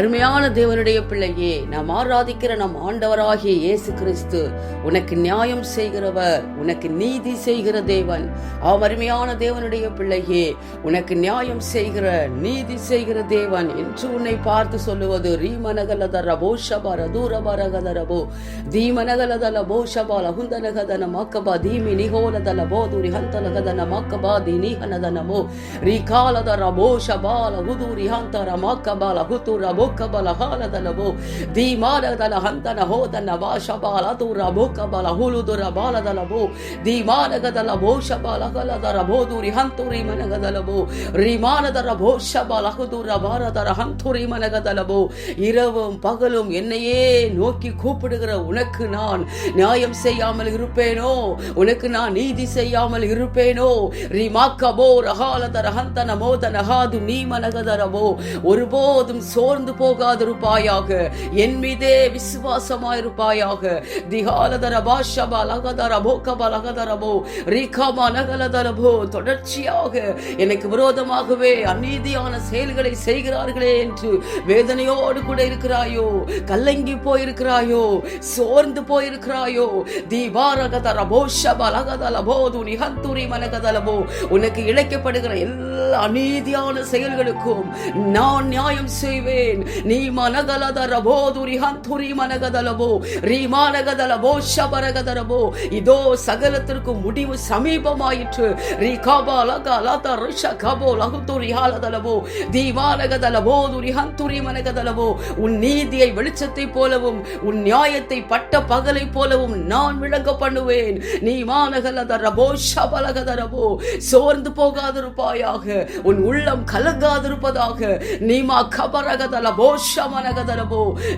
அருமையான தேவனுடைய பிள்ளையே நாம் ஆராதிக்கிற நம் ஆண்டவராகிய இயேசு கிறிஸ்து உனக்கு நியாயம் செய்கிறவர் உனக்கு நீதி செய்கிற தேவன். அவம் அருமையான தேவனுடைய பிள்ளையே உனக்கு நியாயம் செய்கிற நீதி செய்கிற தேவன். என்று உன்னை பார்த்து சொல்லுவது ரீமனகலத ரபோ ஷபார தூரபரகத ரபோ தீமனகலத லபோ ஷபா லகுந்தனகதன மக்கபா தீமி நிகோலத லபோ துரி ஹந்தலகதன மக்கபா தி நீகனதனமோ ரீகாலத ரபோ ஷபா லகுதூரி ஹந்த ரமாக்கபா லகுது ரபோ ಹಾಲದಲವೋ ಧೀಮಾನದಲ ಹಂತನ ಹೋದನ ವಾಶ ಬಾಲ ತುರ ಬೊಕ್ಕಬಲ ಹುಲುದುರ ಬಾಲದಲವೋ ಧೀಮಾನಗದಲ ಬೋಷ ಬಾಲ ಗಲದರ ಬೋದುರಿ ಹಂತುರಿ ಮನಗದಲವೋ ரிமானதர போஷபல அகுதுர பாரதர ஹந்துரி மனகதலவோ இரவும் பகலும் என்னையே நோக்கி கூப்பிடுகிற உனக்கு நான் நியாயம் செய்யாமல் இருப்பேனோ உனக்கு நான் நீதி செய்யாமல் இருப்பேனோ ரிமாக்கபோ ரகாலதர ஹந்தன மோதன ஹாது நீ மனகதரவோ ஒருபோதும் சோர்ந்து போகாதிருப்பாயாக என் மீதே விசுவாசமாயிருப்பாயாக திகாலதர பாஷபா லகதர போக்கபா லகதரபோ ரிகமா நகலதரபோ தொடர்ச்சியாக எனக்கு விரோதமாகவே அநீதியான செயல்களை செய்கிறார்களே என்று வேதனையோடு கூட இருக்கிறாயோ? கல்லங்கி போயிருக்கிறாயோ? சோர்ந்து போயிருக்கிறாயோ? தீபாரகதர போஷபா லகதல போது நிகந்துரி மனகதலபோ உனக்கு இழைக்கப்படுகிற எல்லா அநீதியான செயல்களுக்கும் நான் நியாயம் செய்வேன். நீ மனகலதர போதுரி ஹந்துரி மனகதலபோ ரீமானகதலபோ ஷபரகதரபோ. இதோ சகலத்திற்கு முடிவு சமீபமாயிற்று. ரீ கபால லகா ரிஷ கபோ ஹாலதலபோ. தீவானகதலபோ துரிஹந்துரி மனகதலபோ. உன் நீதியை வெளிச்சத்தை போலவும் உன் நியாயத்தை பட்ட பகலை போலவும் நான் விளங்க பண்ணுவேன். நீ மானகலதரபோ ஷபலகதரபோ சோர்ந்து போகாதிருப்பாயாக உன் உள்ளம் கலங்காதிருப்பதாக நீமா கபரகதல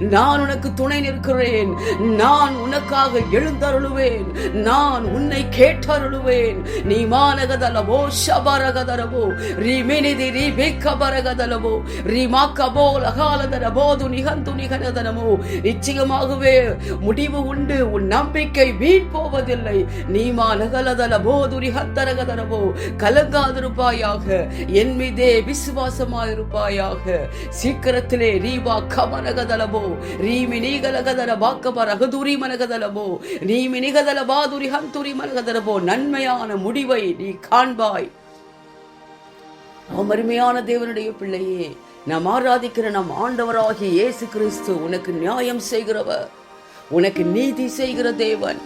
நான் உனக்கு துணை நிற்கிறேன். நான் உனக்காக எழுந்தருளுவேன். நான் உன்னை கேட்டருளுவேன். நீ மானகதலபோ ஷபரகதரபோ ரிமினிதி ரிபிக்கபரகதலபோ ரிமாக்கபோ லகாலதரபோ துனிகந்து நிகனதனமோ நிச்சயமாகவே முடிவு உண்டு. உன் நம்பிக்கை வீண் போவதில்லை. நீமா நகலதல போதுரி கலங்காதிருப்பாயாக. என் மீதே விசுவாசமாயிருப்பாயாக. சீக்கிரத்திலே ரீபா கமனகதலபோ ரீமி நீகலகதல பாக்கப ரகதுரி மனகதலபோ ரீமினிகதல பாதுரி ஹந்துரி மனகதலபோ நன்மையான முடிவை நீ காண்பாய். அருமையான தேவனுடைய பிள்ளையே நாம் ஆராதிக்கிற நம் ஆண்டவராகிய இயேசு கிறிஸ்து உனக்கு நியாயம் செய்கிறவர். உனக்கு நீதி செய்கிற தேவன்.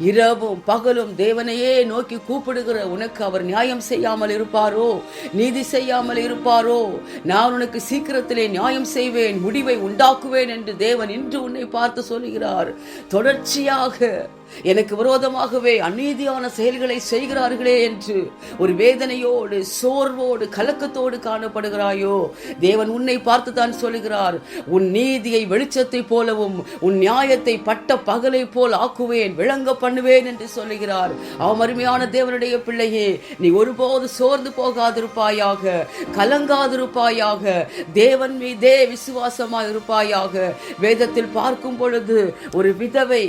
இரவும் பகலும் தேவனையே நோக்கி கூப்பிடுகிற உனக்கு அவர் நியாயம் செய்யாமல் இருப்பாரோ? நீதி செய்யாமல் இருப்பாரோ? நான் உனக்கு சீக்கிரத்திலே நியாயம் செய்வேன் முடிவை உண்டாக்குவேன் என்று தேவன் இன்று உன்னை பார்த்து சொல்கிறார் தொடர்ச்சியாக எனக்கு விரோதமாகவே அநீதியான செயல்களை செய்கிறார்களே என்று ஒரு வேதனையோடு சோர்வோடு கலக்கத்தோடு காணப்படுகிறாயோ? தேவன் உன்னை பார்த்து தான் சொல்லுகிறார். உன் நீதியை வெளிச்சத்தை போலவும் உன் நியாயத்தை பட்ட பகலை போல் ஆக்குவேன் விளங்க பண்ணுவேன் என்று சொல்லுகிறார். அவன் அருமையான தேவனுடைய பிள்ளையே நீ ஒருபோது சோர்ந்து போகாதிருப்பாயாக கலங்காதிருப்பாயாக தேவன் மீதே விசுவாசமாக இருப்பாயாக வேதத்தில் பார்க்கும் பொழுது ஒரு விதவை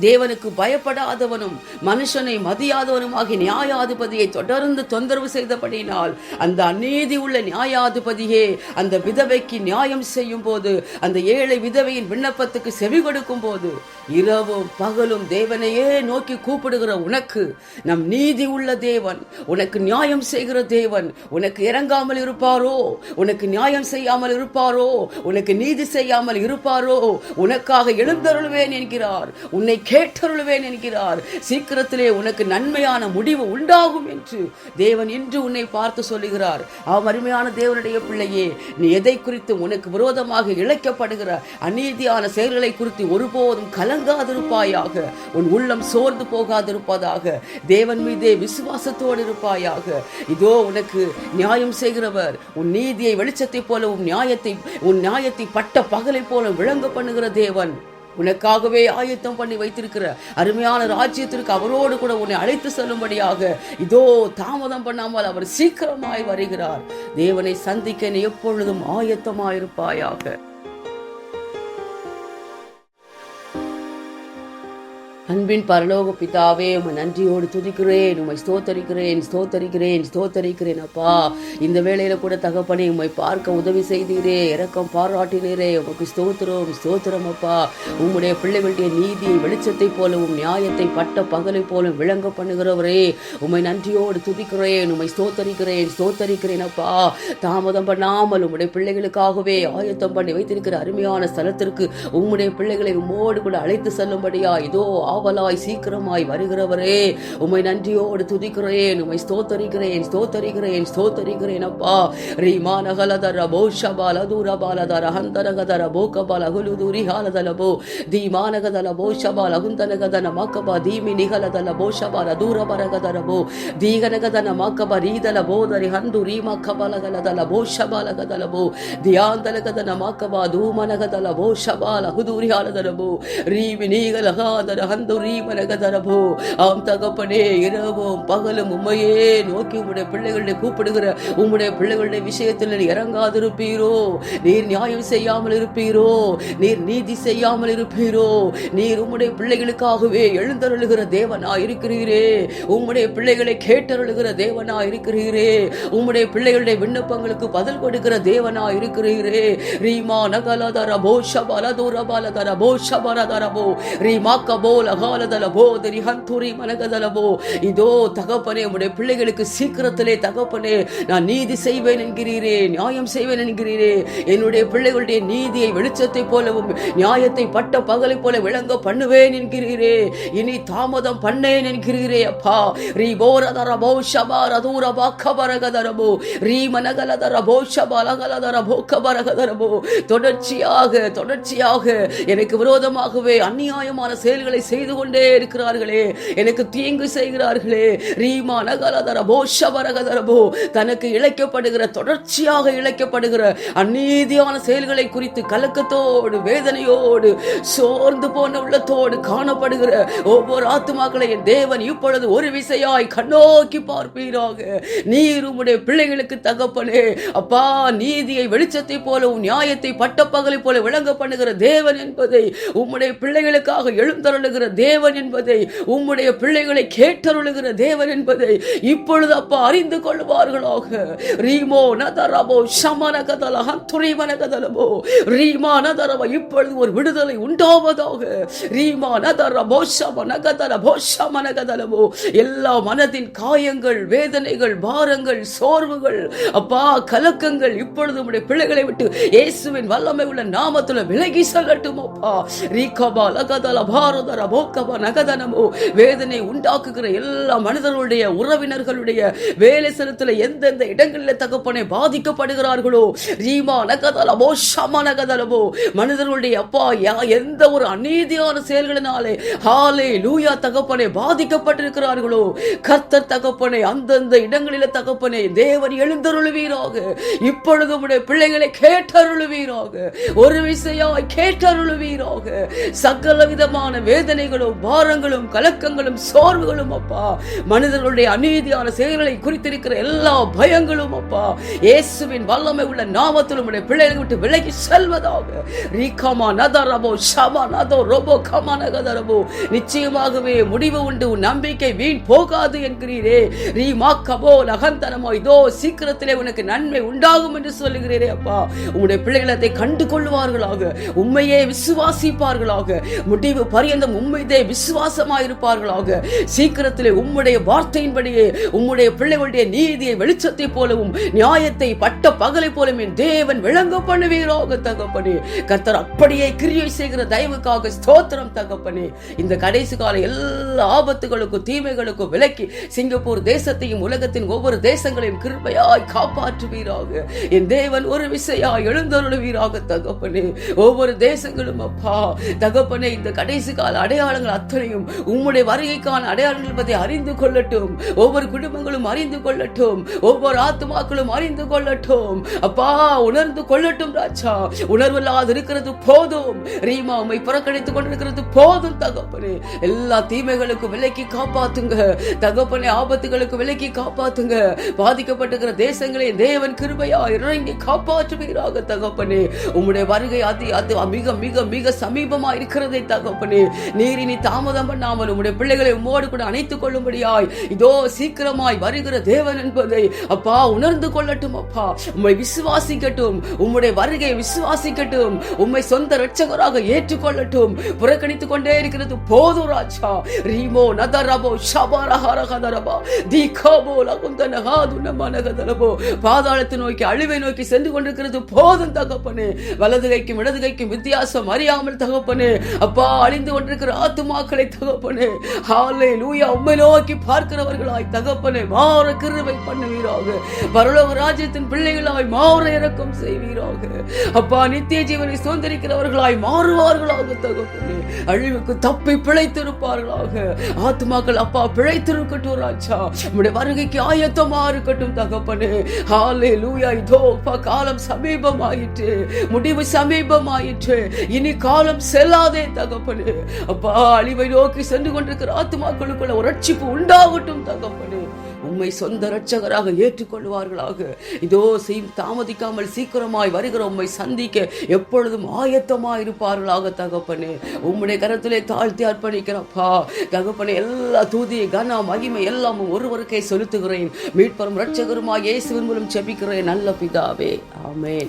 தேவனுக்கு பயப்படாதவனும் மனுஷனை மதியாதவனுமாகிய நியாயாதிபதியை தொடர்ந்து தொந்தரவு செய்தபடியினால் அந்த அநீதி உள்ள நியாயாதிபதியே அந்த விதவைக்கு நியாயம் செய்யும் போது அந்த ஏழை விதவையின் விண்ணப்பத்துக்கு செவி கொடுக்கும் போது இரவும் பகலும் தேவனையே நோக்கி கூப்பிடுகிற உனக்கு நம் நீதி உள்ள தேவன் உனக்கு நியாயம் செய்கிற தேவன் உனக்கு இறங்காமல் இருப்பாரோ உனக்கு நியாயம் செய்யாமல் இருப்பாரோ உனக்கு நீதி செய்யாமல் இருப்பாரோ உனக்காக எழுந்தருள்வேன் என்கிறார். உன்னை கேட்டருளுவேன் என்கிறார். சீக்கிரத்திலே உனக்கு நன்மையான முடிவு உண்டாகும் என்று தேவன் இன்று உன்னை பார்த்து சொல்லுகிறார். அவன் அருமையான தேவனுடைய பிள்ளையே நீ எதை குறித்து உனக்கு விரோதமாக இழைக்கப்படுகிற? அநீதியான செயல்களை குறித்து ஒருபோதும் கலங்காதிருப்பாயாக. உன் உள்ளம் சோர்ந்து போகாதிருப்பதாக. தேவன் மீதே விசுவாசத்தோடு இருப்பாயாக. இதோ உனக்கு நியாயம் செய்கிறவர். உன் நீதியை வெளிச்சத்தை போல உன் நியாயத்தை உன் நியாயத்தை பட்ட பகலை போல விளங்க பண்ணுகிற தேவன். உனக்காகவே ஆயத்தம் பண்ணி வைத்திருக்கிற அருமையான ராஜ்யத்திற்கு அவரோடு கூட உன்னை அழைத்து செல்லும்படியாக இதோ தாமதம் பண்ணாமல் அவர் சீக்கிரமாய் வருகிறார். தேவனை சந்திக்க நீ எப்பொழுதும் ஆயத்தமாயிருப்பாயாக. அன்பின் பரலோக பிதாவே உம்மை நன்றியோடு துதிக்கிறேன் உம்மை ஸ்தோத்தரிக்கிறேன் ஸ்தோத்தரிக்கிறேன் ஸ்தோத்தரிக்கிறேன் அப்பா. இந்த வேளையில கூட தகப்பனே உம்மை பார்க்க உதவி செய்தீரே இரக்கம் பாராட்டினீரே. உமக்கு ஸ்தோத்திரம் ஸ்தோத்திரம் அப்பா. உம்முடைய பிள்ளைகளுடைய நீதி வெளிச்சத்தை போலவும் நியாயத்தை பட்ட பகலை போலும் விளங்க பண்ணுகிறவரே. உம்மை நன்றியோடு துதிக்கிறேன் உம்மை ஸ்தோத்தரிக்கிறேன் ஸ்தோத்தரிக்கிறேன் அப்பா. தாமதம் பண்ணாமல் உம்முடைய பிள்ளைகளுக்காகவே ஆயத்தம் பண்ணி வைத்திருக்கிற அருமையான ஸ்தலத்திற்கு உம்முடைய பிள்ளைகளை உம்மோடு கூட அழைத்து செல்லும்படியா இதோ காவலாய் சீக்கிரமாய் வருகிறவரே. உமை நன்றியோடு துதிக்கிறேன். உமை ஸ்தோத்தரிக்கிறேன் ஸ்தோத்தரிக்கிறேன் ஸ்தோத்தரிக்கிறேன் அப்பா. ரீமானகலதர போஷபால தூரபாலதர ஹந்தரகதர போக்கபால குலுதூரி ஹாலதல போ தீமானகதல போஷபால குந்தனகதன மாக்கபா தீமி நிகலதல போஷபால தூரபரகதர போ. தீகனகதன மாக்கபா ரீதல போதரி ஹந்து ரீமக்கபலகலதல போஷபாலகதல போ. தியாந்தலகதன மாக்கபா தூமனகதல போஷபால குதூரி ஹாலதல போ. ரீமி நீகலகாதர ஹந்து ரீமனகதர ஆம் தகப்பனே இரவும் பகலும் உண்மையே நோக்கி உங்களுடைய பிள்ளைகளுடைய கூப்பிடுகிற உம்முடைய பிள்ளைகளுடைய விஷயத்தில் இறங்காதிருப்பீரோ? நீர் நியாயம் செய்யாமல் இருப்பீரோ? நீர் நீதி செய்யாமல் இருப்பீரோ? நீர் உம்முடைய பிள்ளைகளுக்காகவே எழுந்தருளுகிற தேவனா இருக்கிறீரே. உம்முடைய பிள்ளைகளை கேட்டருளுகிற தேவனா இருக்கிறீரே. உம்முடைய பிள்ளைகளுடைய விண்ணப்பங்களுக்கு பதில் கொடுக்கிற தேவனா இருக்கிறீரே. ரீமா நகலதர போ ஷபல தூரபலதர போ ஷபரதர போ ரீமா கபோல காலதல போ தரி ஹந்துரி மனகதல இதோ தகப்பனே உடைய பிள்ளைகளுக்கு சீக்கிரத்திலே தகப்பனே நான் நீதி செய்வேன் என்கிறீரே நியாயம் செய்வேன் என்கிறீரே. என்னுடைய பிள்ளைகளுடைய நீதியை வெளிச்சத்தை போலவும் நியாயத்தை பட்ட பகலை போல விளங்க பண்ணுவேன் என்கிறீரே. இனி தாமதம் பண்ணேன் என்கிறீரே அப்பா. ரீ போரதரபோ போ ஷபார பாக்கபரகதரபோ ரீ மனகலதரபோ ஷபலகலதரபோ கபரகதரபோ தொடர்ச்சியாக தொடர்ச்சியாக எனக்கு விரோதமாகவே அந்நியாயமான செயல்களை செய்து கொண்டே இருக்கிறார்களே. எனக்கு தீங்கு செய்கிறார்களே. ரீமா நகலதர ஷபரகதரபோ தனக்கு இழைக்கப்படுகிற தொடர்ச்சியாக இழைக்கப்படுகிற அநீதியான செயல்களை குறித்து கலக்கத்தோடு வேதனையோடு சோர்ந்து போன உள்ளத்தோடு காணப்படுகிற ஒவ்வொரு ஆத்மாக்களை என் தேவன் இப்பொழுது ஒரு விசையாய் கண்ணோக்கி பார்ப்பீராக. நீர் உம்முடைய பிள்ளைகளுக்கு தகப்பனே. அப்பா நீதியை வெளிச்சத்தை போலவும் நியாயத்தை பட்டப்பகலை போல விளங்க பண்ணுகிற தேவன் என்பதை உம்முடைய பிள்ளைகளுக்காக எழுந்தருளுகிற தேவன் என்பதை உம்முடைய பிள்ளைகளை கேட்டருளுகிற தேவன் என்பதை இப்பொழுது அப்பா அறிந்து கொள்வார்களாக ரீமோ நதரபோ சமன கதல துறைமன கதலபோ ரீமா நதரபோ இப்பொழுது ஒரு விடுதலை உண்டாவதாக. ரீமா நதரபோ சமன கதலபோ சமன நகதலபோ எல்லா மனதின் காயங்கள் வேதனைகள் பாரங்கள் சோர்வுகள் அப்பா கலக்கங்கள் இப்பொழுது உம்முடைய பிள்ளைகளை விட்டு இயேசுவின் வல்லமை உள்ள நாமத்துல விலகி செல்லட்டும் அப்பா ரீகபா லகதல பாரதர போக்கபா நகதனமோ வேதனை உண்டாக்குகிற எல்லா மனிதர்களுடைய உறவினர்களுடைய வேலை செலுத்தல எந்தெந்த இடங்களில் தகப்பனை பாதிக்கப்படுகிறார்களோ ரீமா நகதலமோ சம நகதலமோ மனிதர்களுடைய அப்பா எந்த ஒரு அநீதியான செயல்களினாலே ஹாலே லூயா தகப்பனை பாதிக்கப்பட்டிருக்கிறார்களோ கர்த்தர் தகப்பனை அந்தந்த இடங்களில தகப்பனை தேவன் எழுந்தருளுவீராக. இப்பொழுது உடைய பிள்ளைகளை கேட்டருளுவீராக. ஒரு விசையாய் கேட்டருளுவீராக. சகல விதமான வேதனைகளும் பாரங்களும் கலக்கங்களும் சோர்வுகளும் அப்பா. மனிதர்களுடைய அநீதியான செயல்களை குறித்திருக்கிற எல்லா பயங்களும் அப்பா. இயேசுவின் வல்லமை உள்ள நாமத்தில் உடைய பிள்ளைகளை விட்டு விலகி செல்வதாக. ரீகாமா நதரபோ ஷமா நதோ ரொபோ கமா நகதரபோ. நிச்சயமாகவே முடிவு உண்டு உன் நம்பிக்கை வீண் போகாது என்கிறீரே. ரீமா கபோ லகந்தனமோ இதோ சீக்கிரத்திலே உனக்கு நன்மை உண்டாகும் என்று சொல்லுகிறீரே அப்பா. உம்முடைய பிள்ளைகளை அதை கண்டு கொள்வார்களாக உண்மையே விசுவாசிப்பார்களாக. முடிவு பரியந்தம் உண்மை உண்மைதே விசுவாசமாயிருப்பார்களாக. சீக்கிரத்திலே உம்முடைய வார்த்தையின்படியே உம்முடைய பிள்ளைகளுடைய நீதியை வெளிச்சத்தை போலவும் நியாயத்தை பட்ட பகலை போலவும் என் தேவன் விளங்க பண்ணுவீராக தகப்பனே. கர்த்தர் அப்படியே கிரியை செய்கிற தயவுக்காக ஸ்தோத்திரம் தகப்பனே. இந்த கடைசி கால எல்லா ஆபத்துகளுக்கும் தீமைகளுக்கும் விலக்கி சிங்கப்பூர் தேசத்தையும் உலகத்தின் ஒவ்வொரு தேசங்களையும் கிருபையாய் காப்பாற்றுவீராக. என் தேவன் ஒரு விசையாய் எழுந்தருளுவீராக தகப்பனே. ஒவ்வொரு தேசங்களும் அப்பா தகப்பனே இந்த கடைசி கால அடையாள அடையாளங்கள் அத்தனையும் உம்முடைய வருகைக்கான அடையாளங்கள் பற்றி அறிந்து கொள்ளட்டும். ஒவ்வொரு குடும்பங்களும் அறிந்து கொள்ளட்டும். ஒவ்வொரு ஆத்மாக்களும் அறிந்து கொள்ளட்டும். அப்பா உணர்ந்து கொள்ளட்டும் ராஜா. உணர்வில்லாது இருக்கிறது போதும். ரீமா உம்மை புறக்கணித்துக் கொண்டிருக்கிறது போதும் தகப்பனே. எல்லா தீமைகளுக்கும் விலக்கி காப்பாத்துங்க. தகப்பனை ஆபத்துகளுக்கு விலக்கி காப்பாத்துங்க. பாதிக்கப்பட்டிருக்கிற தேசங்களை தேவன் கிருபையா இறங்கி காப்பாற்றுவீராக தகப்பனே. உம்முடைய வருகை அதி அது மிக மிக மிக சமீபமா இருக்கிறதை தகப்பனே. நீர் நீர் நீ தாமதம் பண்ணாமல் உம்முடைய பிள்ளைகளை உம்மோடு கூட அணைத்துக் கொள்ளும்படியாய். இதோ சீக்கிரமாய் வருகிற தேவன் என்பதை அப்பா உணர்ந்து கொள்ளட்டும் அப்பா. உம்மை விசுவாசிக்கட்டும். உம்முடைய வருகையை விசுவாசிக்கட்டும். உம்மை சொந்த ரட்சகராக ஏற்றுக்கொள்ளட்டும். புறக்கணித்துக் கொண்டே இருக்கிறது போதும் ராஜா. ரீமோ நதரபோ ஷபரஹரஹதரபா தீகாபோ லகுந்தனஹாது நமனகதரபோ பாதாளத்தை நோக்கி அழிவை நோக்கி சென்று கொண்டிருக்கிறது போதும் தகப்பனே. வலது கைக்கும் இடது கைக்கும் வித்தியாசம் அறியாமல் தகப்பனே. அப்பா அழிந்து கொண்டிருக்கிற ஆத்துமாக்களை தகப்பனே. ஹாலே லூயா உண்மை நோக்கி பார்க்கிறவர்களாய் தகப்பனே மாற கிருவை பண்ணுவீராக. பரலோக ராஜ்யத்தின் பிள்ளைகளாய் மாற இறக்கம் செய்வீராக. அப்பா நித்திய ஜீவனை சுதந்திரிக்கிறவர்களாய் மாறுவார்களாக தகப்பனே. அழிவுக்கு தப்பி பிழைத்திருப்பார்களாக. ஆத்துமாக்கள் அப்பா பிழைத்திருக்கட்டும் ராஜா. உம்முடைய வருகைக்கு ஆயத்தமா இருக்கட்டும் தகப்பனே. ஹாலே லூயா இதோ அப்பா காலம் சமீபமாயிற்று. முடிவு சமீபமாயிற்று. இனி காலம் செல்லாதே தகப்பனே. அப்பா அழிவை நோக்கி சென்று கொண்டிருக்கிற ஆத்துமாக்களுக்குள்ள ஒரு ரட்சிப்பு உண்டாகட்டும் தகப்பனே. உம்மை சொந்த ரட்சகராக ஏற்றுக்கொள்வார்களாக. இதோ செய் தாமதிக்காமல் சீக்கிரமாய் வருகிற உம்மை சந்திக்க எப்பொழுதும் ஆயத்தமாக இருப்பார்களாக தகப்பனே. உம்முடைய கரத்திலே தாழ்த்தி அர்ப்பணிக்கிறப்பா தகப்பனே எல்லா தூதி கன மகிமை எல்லாம் ஒருவருக்கே செலுத்துகிறேன். மீட்பரும் ரட்சகருமாய் இயேசுவின் மூலம் செபிக்கிறேன் நல்ல பிதாவே. ஆமேன்.